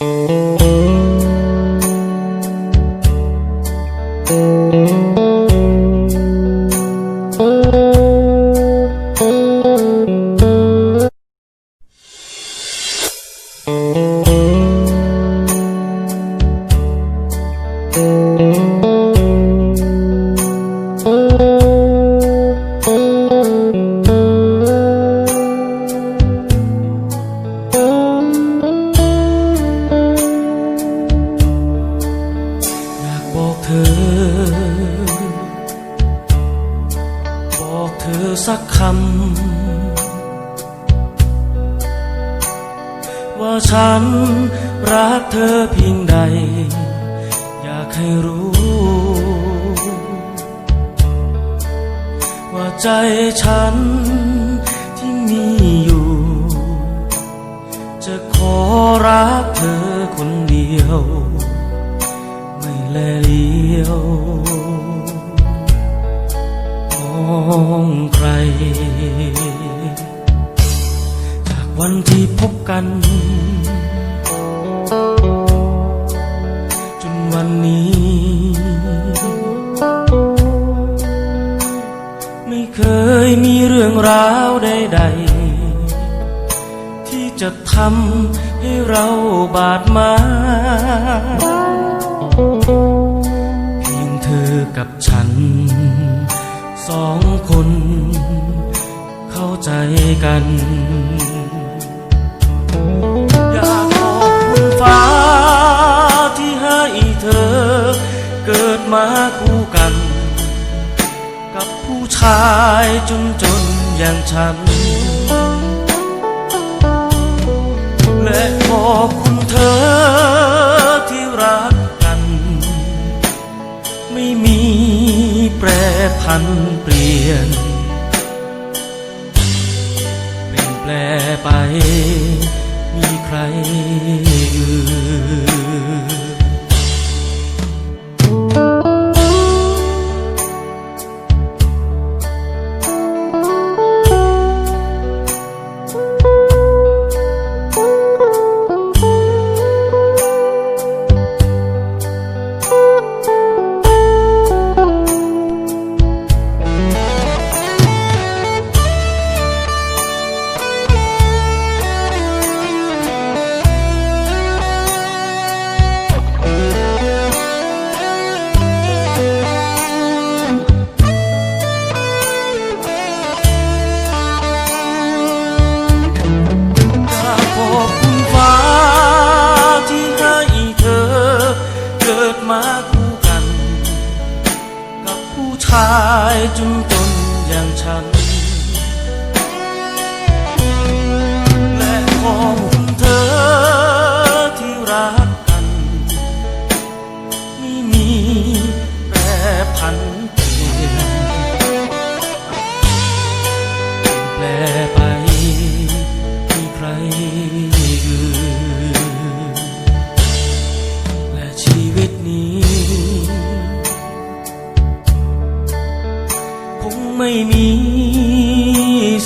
อ ธอ บอกเธอสักคำ ว่าฉันรักเธอเพียงใด อยากให้รู้ ว่าใจฉันที่มีอยู่ จะขอรักเธอคนเดียว แลเลี้ยว มองใคร จากวันที่พบกัน จนวันนี้ ไม่เคยมีเรื่องราวใดๆ ที่จะทำให้เราบาดหมาง ฉัน สองคน เข้าใจกัน อยากขอบคุณฟ้าที่ให้เธอ เกิดมาคู่กัน กับผู้ชายจนจนอย่างฉัน และขอบคุณเธอันเปลี่ยน เปลี่ยนแปลไป มีใครอื่น คู่กัน กับผู้ชายจนจนอย่างฉัน มี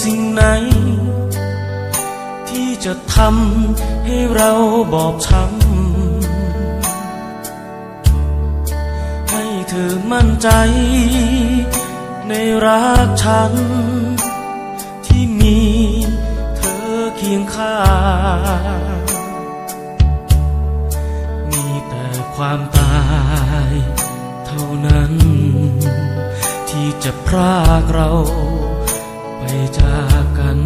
สิ่งไหน ที่จะทำให้เราบอบช้ำให้เธอมั่นใจ ในรักฉัน ที่มีเธอเคียงข้างมีแต่ความตายเท่านั้น ที่จะพรากเราไปจากกัน